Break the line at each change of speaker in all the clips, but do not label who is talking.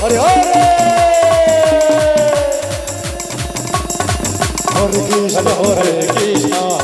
હરે
હરે હરે Krishna હરે
Krishna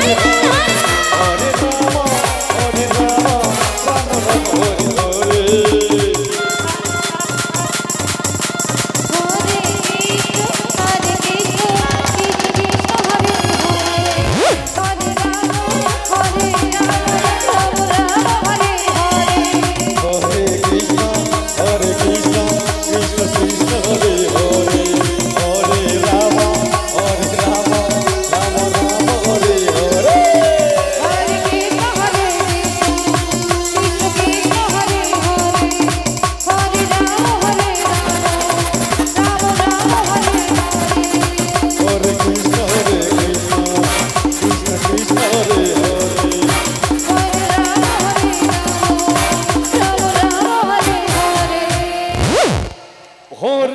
哎呀！हरे हरे